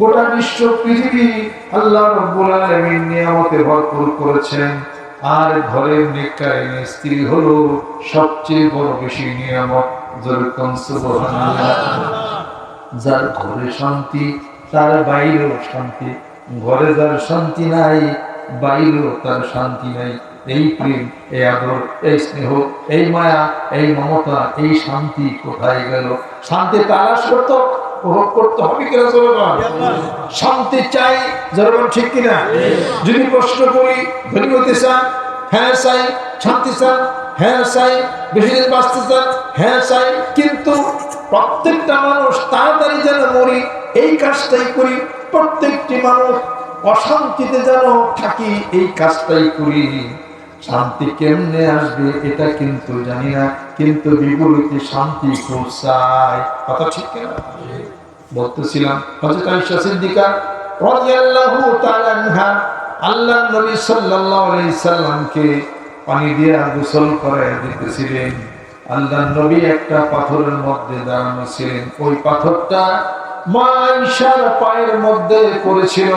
গোটা বিশ্ব পৃথিবী আল্লাহ রব্বুল নিয়ামতে ভরপুর করেছেন। আর ঘরের নিকায় স্ত্রী হলো সবচেয়ে বড় বেশি নিয়ামত যার ঘরে শান্তি, তার বাইরেও শান্তি। ঘরে যার শান্তি নাই, বাইরেও তার শান্তি নাই। এই প্রেম, এই আদর, এই স্নেহ, এই মায়া, এই মমতা, এই শান্তি কোথায় গেল? শান্তি তালাশ করতো। উপভোগ করতে হবে কিনা শান্তি চাই যেরকম ঠিক কিনা? যদি প্রশ্ন করি ধনী হতে চান হ্যাঁ চাই শান্তি চান হ্যাঁ চাই বেশি দিন বাঁচতে চান হ্যাঁ চাই কিন্তু প্রত্যেকটা মানুষ তাড়াতাড়ি যেন মরি এই কাজটাই করি প্রত্যেকটি মানুষ অশান্তিতে যেন থাকি এই কাজটাই করি। শান্তি কেমনে আসবে এটা কিন্তু জানি না, কিন্তু বিপরীতে শান্তি চাই। কথা ঠিক বলতেছিলাম, হযরত আয়েশা সিদ্দিকা রাদিয়াল্লাহু তাআলা আনহা, আল্লাহ নবী সাল্লাল্লাহু আলাইহি সাল্লামকে পানি দিয়ে গোসল করে দিতেছিলেন। আল্লাহ নবী একটা পাথরের মধ্যে দাঁড়ানো ছিলেন। ওই পাথরটা মা আয়েশার পায়ের মধ্যে পড়েছিল।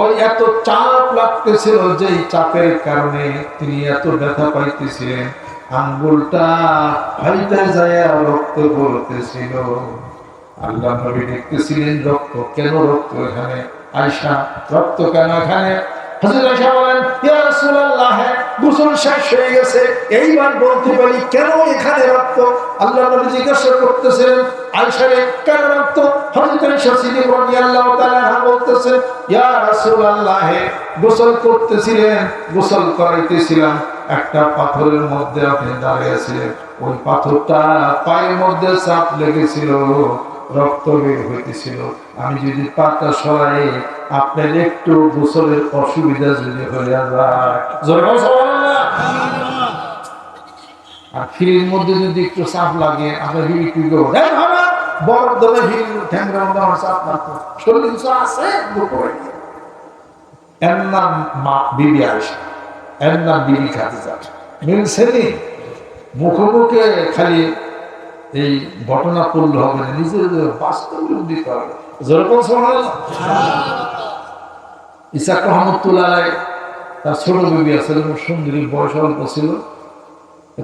ওই এত চাপ লাগতেছিল যে চাপের কারণে তিনি এত ব্যথা পাইতেছিলেন। আঙ্গুলটা ফাইতে যায় রক্ত পড়তেছিল আল্লাহ নবী দেখতেছিলেন রক্ত, কেন রক্ত এখানে? আয়সা রক্ত কেন এখানে? গোসল করতেছিলেন গোসল করাইতেছিলাম। একটা পাথরের মধ্যে আপনি দাঁড়িয়েছিলেন ওই পাথরটা পায়ের মধ্যে চাপ লেগেছিল। রক্ত বের হইতেছিল। আমি যদি পাতা সরাই, আপনার একটু গোসলের অসুবিধা যদি হয়ে যায়। আর ফিরির মধ্যে যদি একটু চাপ লাগে ঠ্যাংরা আমার লাগতো। শরীর কিছু আছে? এর নাম বিবি আয়েশা। এর নাম বিবি খাদিজা। মিলছে নি? মুখে মুখে খালি এই ঘটনা পড়লে হবে না, নিজের দিতে হবে। যেরকম ইসাক রহমতুল্লাহ তার ছোট বেবি আছে সুন্দরী, বয়স অল্প ছিল।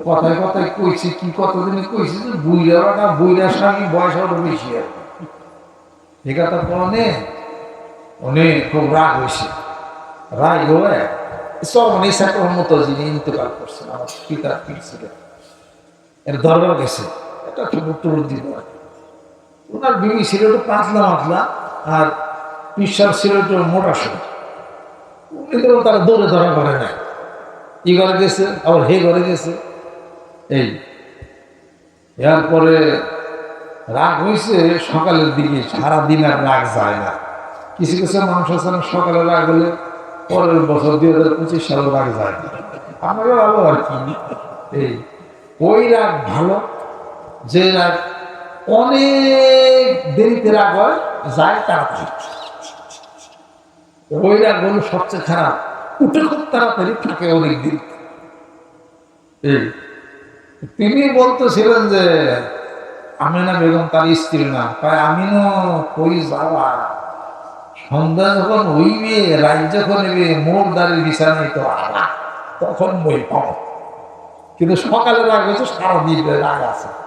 কথায় কথায় কইছি, কি কইছি যে বুইরা স্বামী, বয়স আরও বেশি আর কি। ঠিক আছে অনেক খুব রাগ হয়েছে রাগ হয়ে সব মানে ইসাক রহমত যিনি ইন্তকাল করছেন, আমার পীর এর দরবার গেছে। একটা ঠুকুর টুকুর দিব ওনার বিবি ছিল একটু পাতলা মাতলা, আর পিসার ছিল একটু মোটা সোটা। কিন্তু তারা দৌড়ে ধরা করে না ই ঘরে গেছে, আবার হে ঘরে গেছে। এই, এরপরে রাগ হয়েছে সকালের দিকে সারাদিন আর রাগ যায় না। কিছু কিছু মানুষ আছে না, সকালে রাগ হলে পরের বছর দুই হাজার পঁচিশ সালে রাগ যায় না। আমারও ভালো আর কি? এই, ওই রাগ ভালো যে অনেক দেরিতে রাগ হয় যায় তাড়াতাড়ি। ওই রাগ হলো সবচেয়ে খারাপ। উঠে খুব তাড়াতাড়ি থাকে অনেক দিন। এই। তিনি বলতেছিলেন যে আমিনা বেগম তার স্ত্রী না তাই আমিনও কই যাওয়া সন্ধ্যা যখন হইবে রাত যখন হইবে মোর দাঁড়িয়ে বিছানায় তো আলা তখন মই পাও কিন্তু সকালে রাগ হয়েছে সারাদিন রাগ আছে।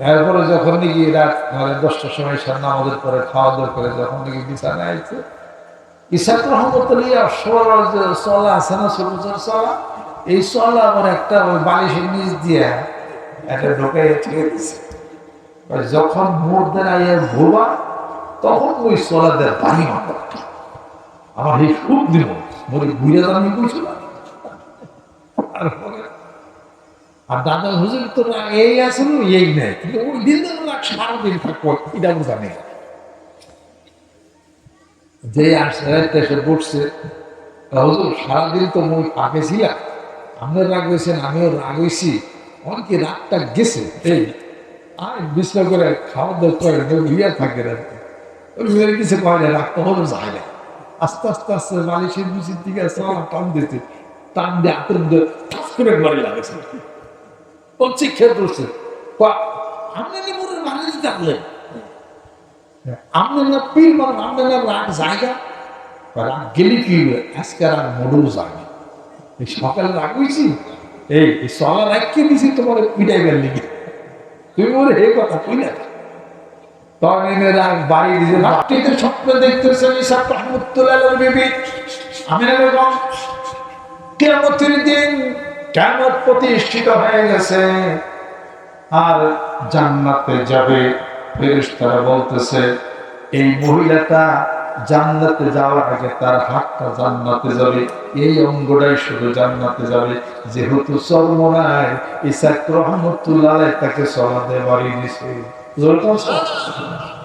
এরপরে যখন নাকি রাত দশটার সময় সার নামাজের পরে খাওয়া দাওয়া করে যখন নাকি বিছানায় আইছে ইসাক যে চলা আছে না সবুজের চলা এই চলা আমার একটা বালিশের নিচ দিয়ে একটা ঢোকাই ঠেকে দিছে যখন দেন আইয়া ভোবা তখন ওই চলা দেয় বাড়ি আমার এই খুব দিব। বলে ঘুরে দামি কইছিল আর আর দাদা হুজুর এই এই নেই। কিন্তু ওই দিন না থাকব এটা আমি জানি না। যে আসছে বসছে হুজুর, সারাদিন তো ছিলাম আপনি রাগ হয়েছেন, আমিও রাগ হয়েছি। অনেকে রাগটা গেছে, এই, আর বিশ্রাম করে খাওয়া দাওয়া করে ইয়া থাকে রাখতে ওই মেয়ের কিছু কয় না রাগটা যায় না। আস্তে আস্তে আস্তে মালিশের নিচের দিকে টান দিতে। টান দিয়ে হাতের মধ্যে ঠাস করে বাড়ি লাগেছে ও চিক্ষে পড়ছে আপনি নিমুরের মানুষ থাকলেন আপনার না পীর মানে আপনার না রাগ জায়গা। রাগ গেলে কি? আজকে আর মোড়েও যায়নি এই সকালে রাগ হয়েছি এই এই সকাল রাখকে দিছি তোমার পিটাই বের লিগে? তুমি বলে হে কথা কই না তখন রাগ বাড়ি দিছে রাত্রিতে স্বপ্ন দেখতেছেন ইসাক রহমতুল্লাহ বিবি। আমিনা বেগম কেমতের দিন কেমত প্রতিষ্ঠিত হয়ে গেছে। আর জান্নাতে যাবে, ফেরেশতারা বলতেছে, এই মহিলাটা জান্নাতে যাওয়ার আগে তার হাতটা জান্নাতে যাবে। এই অঙ্গটাই শুধু জান্নাতে যাবে। যেহেতু চর্ম নাই ইসাক রহমতুল্লাহ তাকে বাড়ি দিছে।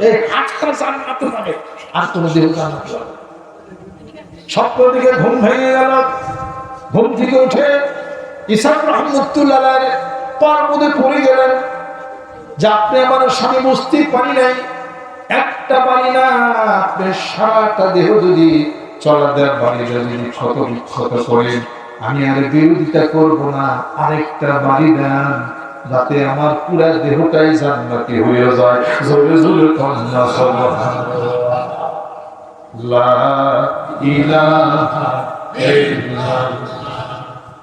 এই হাতটা জান্নাতে যাবে। আর কোনো জান্নাতে যাবে দিকে ঘুম ভেঙে গেল। ঘুম থেকে উঠে ইসাক রহমতুল্লাহ পার মধ্যে পড়ে গেলেন। যে আপনি আমার স্বামী বুঝতে পারি নাই, একটা বাড়ি না, আপনি সারাটা দেহ যদি চলা দেওয়ার বাড়ি যদি ক্ষত বিক্ষত করেন, আমি আর বিরোধিতা করব না, আরেকটা বাড়ি দেন, যাতে আমার পুরা দেহটাই জান্নাতি হয়ে যায়। জোরে জোরে লা ইলাহা ইল্লাল্লাহ।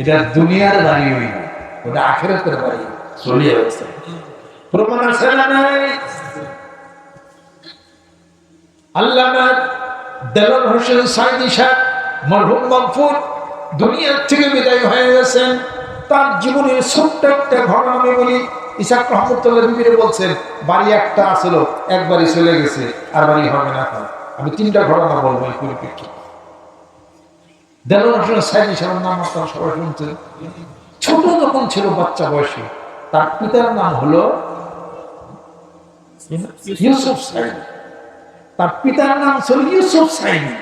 এটা দুনিয়ার বাড়ি হইবে ওটা আখেরাতের বাড়ি চলিয়ে গেছে প্রমাণ আছে না নাই? হোসেন সাইদি সাহেব, মরহুম দুনিয়ার থেকে বিদায় হয়ে গেছেন। তার জীবনের ছোট্ট একটা আমি বলি, ইসাক রহমতুল্লাহ বিবিরে বলছেন, বাড়ি একটা আসলো একবারই চলে গেছে, আর বাড়ি হবে না আমি তিনটা ঘটনা বলব এই পরিপ্রেক্ষিতে। ছোট ছিল বাচ্চা বয়সে, তার পিতার নাম হলো ইউসুফ সাইদি তার পিতার নাম ছিল ইউসুফ সাইনি।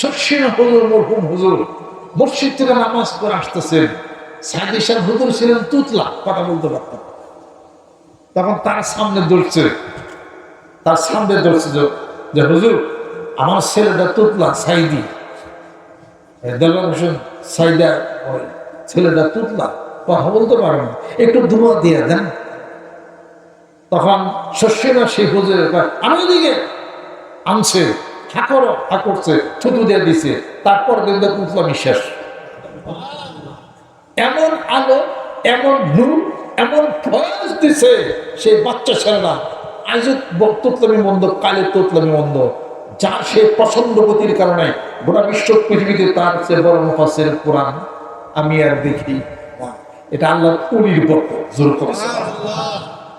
শস্যিন হুজুর, মরহুম হুজুর, মসজিদ থেকে নামাজ পড়ে আসতেছেন হুজুর ছিলেন তুতলা, কথা বলতে পারতেন তখন তার সামনে দৌড়ছে। তার সামনে দৌড়ছে যে হুজুর, আমার ছেলেটা তুতলা, সাইদি। দেলোয়ার হোসেন সাইদা ওই ছেলেটা তুতলা কথা বলতে পারে না। একটু ধোঁয়া দিয়ে দেন। তখন শস্যেরা সেই হুজুরের কয়, আমি ওদিকে আনছে হা করো হা থুতু দিয়ে দিছে। তারপর কিন্তু উঠল বিশ্বাস এমন আলো এমন নূর এমন ফয়াজ দিছে সেই বাচ্চা ছেলেরা আজ তুতলামি মন্দ কালে তুতলামি মন্দ যার সে পছন্দ গতির কারণে গোটা বিশ্ব পৃথিবীতে তার সে বড় মুফাসের কোরআন আমি আর দেখি এটা আল্লাহ উলির বর্ত জোর করেছে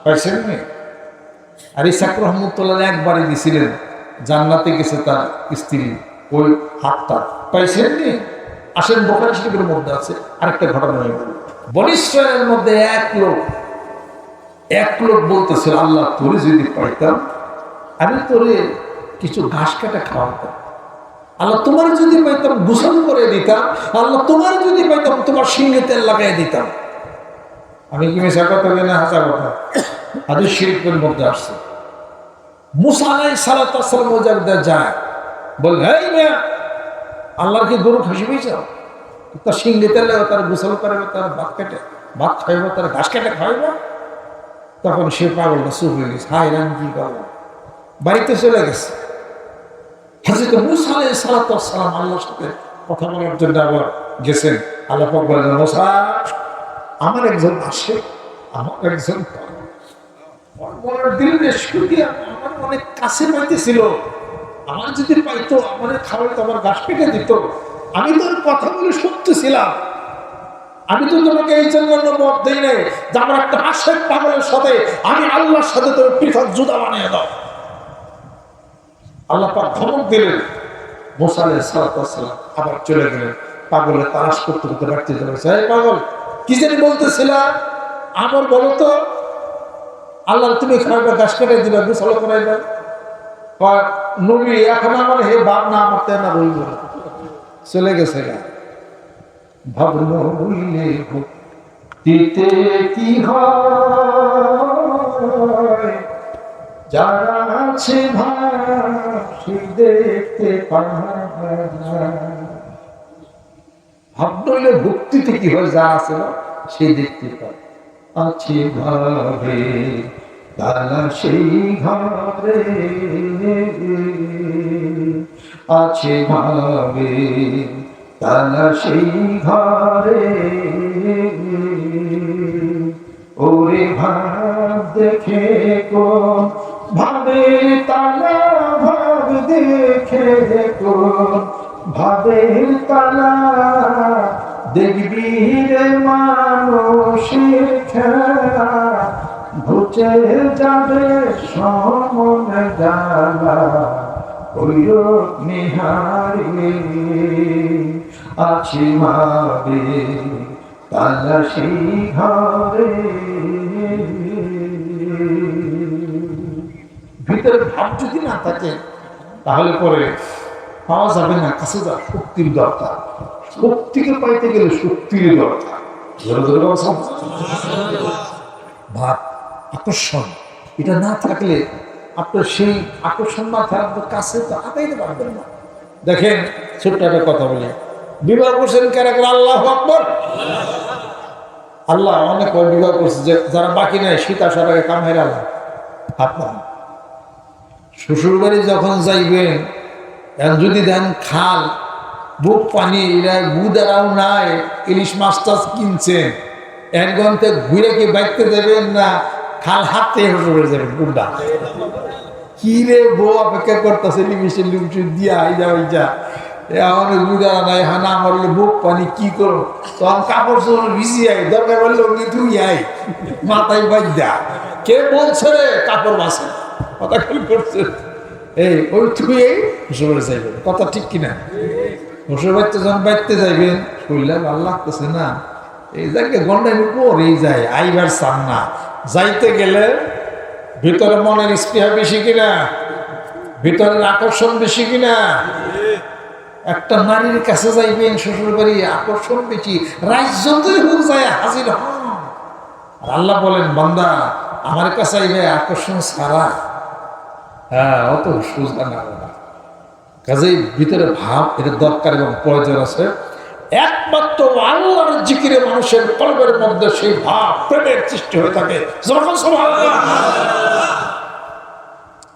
পাইছেন? আর ইসাক রহমতুল্লাহ একবারে দিছিলেন জান্নাতে গেছে তার স্ত্রী, ওই হাতটা। পাইছেন নি? আসেন বোকারি শরীফের মধ্যে আছে, আরেকটা ঘটনা বনিশ্রয়ের মধ্যে এক লোক এক লোক বলতেছিল, আল্লাহ তোরে যদি পাইতাম আমি তোরে কিছু ঘাস কাটা খাওয়াতাম আল্লাহ তোমার যদি পাইতাম গোসল করে দিতাম, আল্লাহ তোমার যদি পাইতাম তোমার সিংহে তেল লাগাই দিতাম। আমি কি মেশা কথা বলি না হাসা কথা? হাদিস শরীফের মধ্যে আসছে। মুসা আলাই সালাতাম মোজারদা যায়। বল, এই মেয়া, আল্লাহর কি গরু খাসি পেয়েছ? তার সিংহে তেল তার গোসল করাবে তার ভাত কেটে, ভাত খাইব, তার ঘাস কেটে খাইব তখন সে পাগলটা চুপ হয়ে গেছে। হাই রাম কি করলাম বাড়িতে চলে গেছে। হাজিত মুসা আলাই আল্লাহর সাথে কথা বলার জন্য আবার গেছেন। আল্লাহ বলেন, মুসা, আমার একজন আসে, আমার একজন দিলে আমার অনেক যদি পাইতো তো আমি তোর কথা বলে শুনতেছিলাম আমি তো তোমাকে এই জন্য মত দিই নাই যে আমার একটা পাগলের সাথে আমি আল্লাহর সাথে তোর পৃথক জুদা বানিয়ে দাও। আল্লাহ পাক ধমক দিলেন। মোসালে সালাতাম আবার চলে গেলেন। পাগলের তালাশ করতে করতে বাড়তে চলে গেছে পাগল কি জানি বলতেছিলাম আমার বলো তো। আল্লাহ তুমি খারাপ ঘাস কেটে দিবে গোসল করাইবে কয়, নবী এখন আমার হে বাপ না আমার তেনা না। চলে গেছে গা। ভাবল বললে দিতে কি হয়? যারা আছে ভাসি দেখতে ভাবলে ভক্তিতে কি হয়, যা আছে সে দেখতে পায়। আছে ভাবে, তারা সেই ঘরে আছে ভাবে, তারা সেই ঘরে ওরে ভাব দেখে কো ভাবে তালা ভাব দেখে কো ভাবে তালা দেখবি রে মানুষের খেলা। ঘুচে যাবে সমন জালা। ওই নিহারি আছি মাবে তালা সেই ঘরে। ভাব যদি না থাকে, তাহলে পরে পাওয়া যাবে না, কাছে যা শক্তির দরকার। শক্তিকে পাইতে গেলে শক্তির দরকার। ভাব, আকর্ষণ, এটা না থাকলে আপনার সেই আকর্ষণ না থাকলে কাছে তো আগাইতে পারবেন না। দেখেন, ছোট্ট একটা কথা বলি। বিবাহ করছেন কেন করে? আল্লাহ আকবর। আল্লাহ অনেক বিবাহ করছে যারা বাকি নাই, সীতা সারাকে কামাই আল্লাহ আপনার শ্বশুর বাড়ি যখন যাইবেন যদি দেন খাল, বুক পানি এরা গুদারাও নাই, ইলিশ মাছ টাছ কিনছেন, এক ঘণ্টা ঘুরে কি বাইতে দেবেন না, খাল হাতে পড়ে যাবেন, গুন্ডা? কি রে বউ অপেক্ষা করতেছে লিমিশে লিমিশে দিয়া আই যা ওই যা এখন গুদারা নাই, হানা আমার বুক পানি, কি করো তখন কাপড় চোপড় ভিজি আই, দরকার বললে অগ্নি তুই আই, মাথায় বাজ্যা কে বলছে রে কাপড় বাসে? কথা করছে। এই, ওই এই শ্বশুর যাইবেন কথা ঠিক কিনা? শ্বশুর বাড়িতে যখন বাড়িতে যাইবেন শরীরে ভালো লাগতেছে না, এই জায়গায় গন্ডাই পরেই যায়, আইবার চান না। যাইতে গেলে ভিতরে মনের স্পৃহা বেশি কিনা? ভিতরের আকর্ষণ বেশি কিনা? একটা নারীর কাছে যাইবেন শ্বশুর বাড়ি আকর্ষণ বেশি। রাজ্যতেই হোক যায় হাজির হন। আল্লাহ বলেন, বান্দা, আমার কাছে আইবে, আকর্ষণ সারা হ্যাঁ অত সোজা না। কাজেই ভিতরে ভাব, এটা দরকার এবং প্রয়োজন আছে। একমাত্র আল্লাহর জিকিরে মানুষের কলবের মধ্যে সেই ভাব, প্রেমের সৃষ্টি হয়ে থাকে।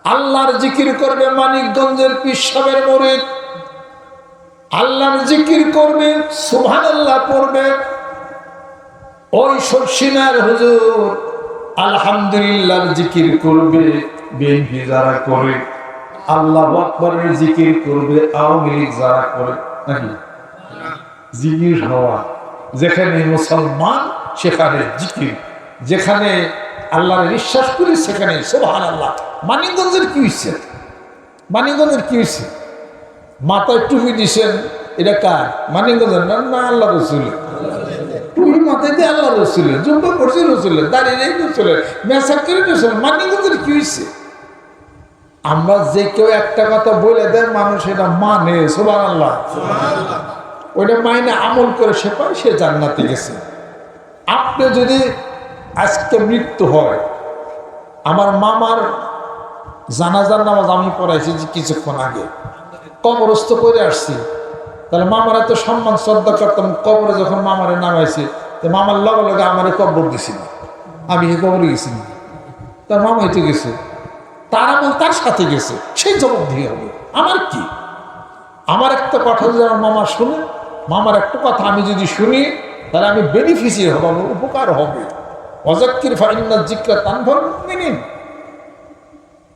আল্লাহর জিকির করবে মানিকগঞ্জের পিসাবের মরিদ। আল্লাহর জিকির করবে সুভান আল্লাহ পড়বে। ওই সরসিনার হুজুর আলহামদুলিল্লাহ জিকির করবে। বিএনপি যারা করে, আল্লাহ আকবরের জিকির করবে, আওয়ামী লীগ যারা করে জিকির হওয়া, যেখানে মুসলমান, সেখানে জিকির। যেখানে আল্লাহর বিশ্বাস করি, সেখানে সোহান আল্লাহ মানিকগঞ্জের কি হয়েছে মানিকগঞ্জের কি হয়েছে মাথায় টুপি দিছেন এটা কার? মানিকগঞ্জের না, আল্লাহ রসুলের? দিয়ে আল্লাহ রসুলের জুম্বা করছে রসুলের দাঁড়িয়ে রসুলের মেসাক করে রসুলের মানিকগঞ্জের কি হয়েছে? আমরা যে কেউ একটা কথা বলে দেন মানুষ এটা মানে সোবান আল্লাহ ওইটা মাইনে আমল করে সে পায় সে জান্নাতে গেছে। আপনি যদি আজকে মৃত্যু হয় আমার মামার জানাজার নামাজ আমি পড়াইছি যে কিছুক্ষণ আগে কবরস্থ করে আসছি তাহলে মামার তো সম্মান শ্রদ্ধা করতাম কবরে যখন মামারে নামাইছে তো মামার লগে লগে আমারে কবর দিছিল। আমি এই কবরে গেছি তার মামা হইতে গেছে। তার আমল তার সাথে গেছে। সেই জবাব দিয়ে হবে। আমার কি? আমার একটা কথা যদি আমার মামা শুনে, মামার একটা কথা আমি যদি শুনি, তাহলে আমি বেনিফিসিয়ারি হব, আমার উপকার হবে। অজাক্কির ফাইন্না জিক্রা তানভর মিনিন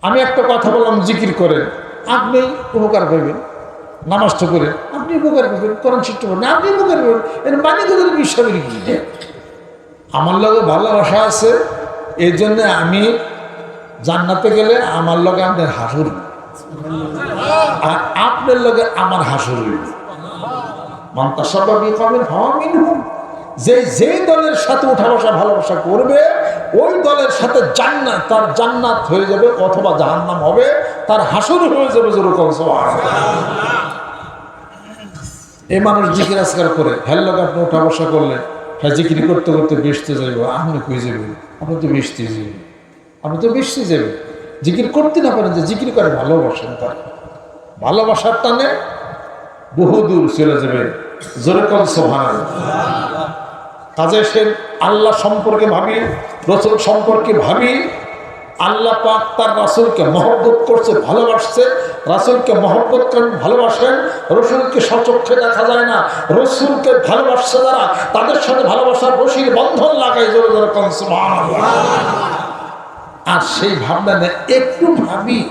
আমি একটা কথা বললাম, জিকির করেন। আপনি উপকার করবেন নামাজটা করে। আপনি উপকার করবেন কোরআন শিখতে পারবেন। আপনি উপকার করবেন এর মানে তোদের বিশ্বাসের কি? আমার লগে ভালোবাসা আছে এই জন্য আমি জান্নাতে গেলে আমার লগে আপনার হাসুর। আর আপনার লগে আমার হাসুর। মন্তাসবাবী কবেন হওয়া যে যে দলের সাথে উঠা বসা ভালোবাসা করবে ওই দলের সাথে জান্নাত তার জান্নাত হয়ে যাবে অথবা জাহান্নাম হবে তার হাসুর হয়ে যাবে যেরকম। এই মানুষ জিকির আজকার করে। হ্যালো আপনি উঠা বসা করলে হ্যাঁ জিকির করতে করতে বেসতে যাইব, আপনি কই যাবেন? আপনি তো বেসতে যাবেন আপনি তো বেসতে যাবেন জিকির করতে না পারেন যে জিকির করে ভালোবাসেন তার। ভালোবাসার টানে বহু দূর চলে যাবে যেরকম সোহান কাজে সে আল্লাহ সম্পর্কে ভাবি, রসুল সম্পর্কে ভাবি আল্লাহ পাক তার রাসুলকে মহব্বত করছে, ভালোবাসছে। রাসুলকে মহব্বত করেন, ভালোবাসেন। রসুলকে সচক্ষে দেখা যায় না। রসুলকে ভালোবাসছে যারা, তাদের সাথে ভালোবাসার রশির বন্ধন লাগাই জোরে জোরে আর সেই ভাবনা নেই একটু ভাবি,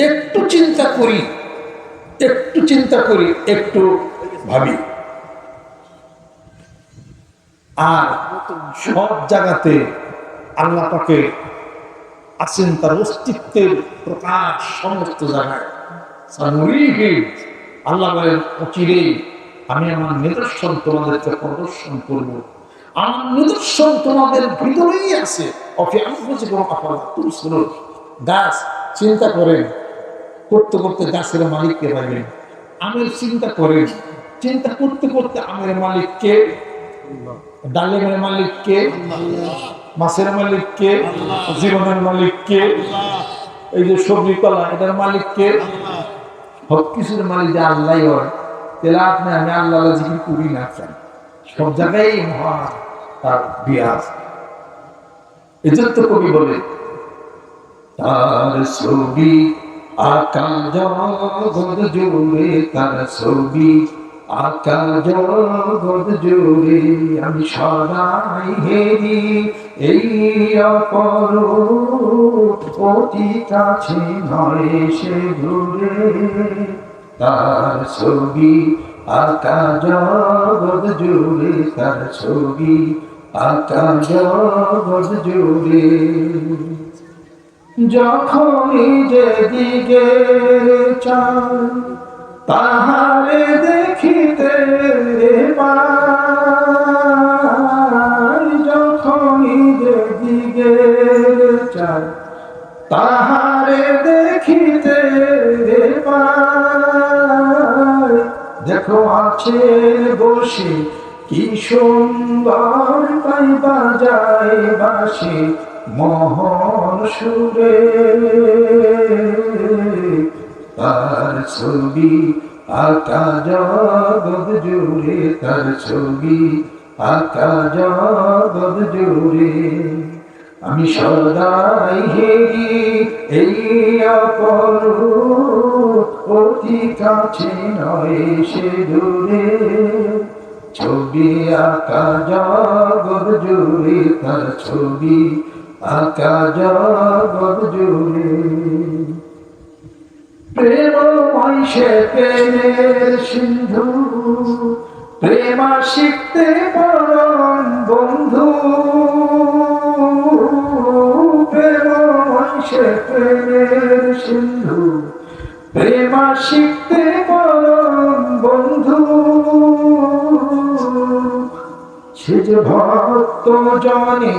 একটু চিন্তা করি, একটু চিন্তা করি, একটু ভাবি। আর সব জায়গাতে আল্লাহ পাকে আছেন তার অস্তিত্বের প্রকাশ সমস্ত জায়গায়। আল্লাহ বলেন অচিরেই আমি আমার নিদর্শন তোমাদেরকে প্রদর্শন করব। আমার নিদর্শন তোমাদের ভিতরেই আছে। গাছ চিন্তা করেন। করতে করতে গাছের মালিককে পাইবেন আমের চিন্তা করেন। চিন্তা করতে করতে আমের মালিককে ডালের মালিককে মাছের মালিককে, জীবনের মালিককে, এই যে সবজি কলা, এটার মালিককে, সব কিছুর মালিক যে আল্লাহ হয়, তাহলে আপনি আমি আল্লাহ জিকির করি না চাই সব জায়গায় মহান তার বিয়াজ এই জন্য তো কবি বলে, তার ছবি আকা জগৎ জুড়ে তার ছবি আকা জগৎ জুড়ে আমি সদাই হেরি, এই অপর অতি কাছে নয় সে তার ছবি আকা জগৎ জুড়ে, তার ছবি আকা জগৎ জুড়ে। যখনই যেদিকে চাই তাহারে দেখিতে পাই যখনই যেদিকে চাই। তাহারে দেখিতে পাই। দেখো আছে বসে কি সুন্দর তাই বাজায় বাসি মোহন সুরে। তার ছবি, আকা জগৎ জুড়ে তার ছবি, আকা জগৎ জুড়ে। আমি সদাই হেরি এই অপর অতি কাছে নয় সে দূরে। ছবি, আকা জগৎ জুড়ে তার ছবি, আকা জগৎ জুড়ে। প্রেম সে প্রেমের সিন্ধু। প্রেমা শিখতে পরম বন্ধু। প্রেম সে প্রেমের সিন্ধু। প্রেমা শিখতে পরম বন্ধু। সে যে ভক্ত জনে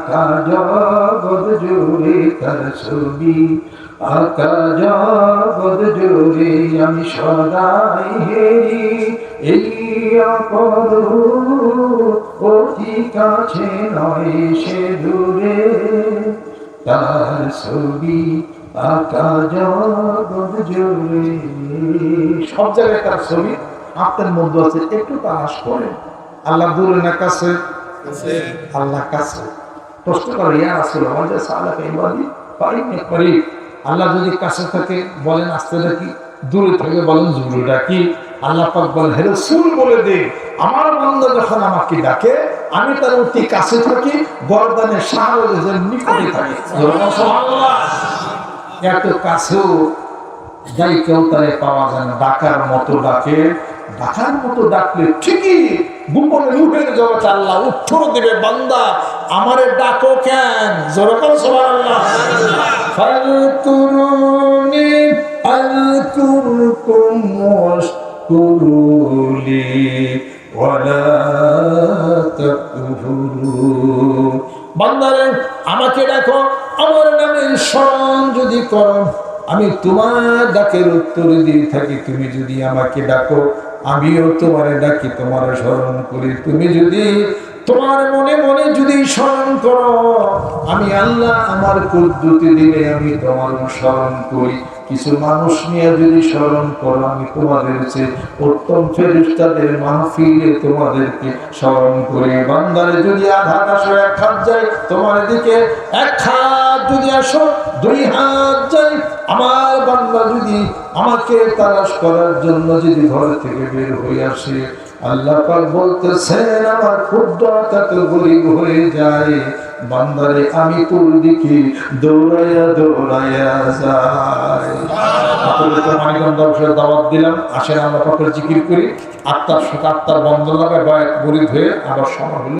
আকা জগৎ জুড়ে তার ছবি। আকা জগৎ জুড়ে আমি সদাই হেরি। এই অপর অতি কাছে নয় সে দূরে। তার ছবি আকা জগৎ জুড়ে। সব জায়গায় তার ছবি। আপনার মধ্যে আছে একটু তালাশ করেন। আল্লাহ দূরে না কাছে। আল্লাহ কাছে। প্রশ্ন করে, ইয়া রাসূল আমাদের সালাক ইবাদি পারি পারি। আল্লাহ যদি কাছে থাকে, বলেন, আসতে ডাকি দূরে থাকে, বলেন দূরে ডাকি, আল্লাহ পাক বলেন হে রাসূল বলে দে। আমার বান্দা যখন আমাকে ডাকে, আমি তার অতি কাছে থাকি গর্দানের শাহরুজের নিকটে থাকি। এত কাছেও যাই কেউ তারে পাওয়া যায় না। ডাকার মতো ডাকে। ডাকার মতো ডাকলে ঠিকই গোপনে রূপের জগতে আল্লাহ উত্তর দেবে, বান্দা। আমারে ডাকো কেন? জোরে করো সুবহানাল্লাহ। ফালকুরুনি আযকুরকুম ওয়াশকুরুলি ওয়ালা তাকফুরুন। বান্দারে আমাকে ডাকো আমার নামে স্মরণ যদি করো আমি তোমার ডাকের উত্তর দিয়ে থাকি। তুমি যদি আমাকে ডাকো আমিও তোমারে ডাকি তোমার স্মরণ করি। তুমি যদি তোমার মনে মনে যদি স্মরণ করো, আমি আল্লাহ আমার পদ্ধতি দিলে আমি তোমার স্মরণ করি। কিছু মানুষ নিয়ে যদি স্মরণ করো, আমি তোমাদের চেয়ে উত্তম ফেরিস্তাদের মাহফিলে তোমাদেরকে স্মরণ করি। বান্দারে যদি আধা আসো, এক হাত যায় তোমার দিকে এক হাত যদি আসো, দুই হাত যাই, আমার বান্দা যদি আমাকে তালাশ করার জন্য যদি ঘর থেকে বের হয়ে আসে আল্লাহ পাক বলতেছেন, আমার গরিব হয়ে যায়, বান্দারে আমি তোর দিকে দৌড়াইয়া দৌড়াইয়া যায় দাওয়াত দিলাম, আসেন আমরা পাকের জিকির করি। আত্মার সাথে আত্মার বন্ধ লাগায় বা গরিব হয়ে আবার সময় হলে।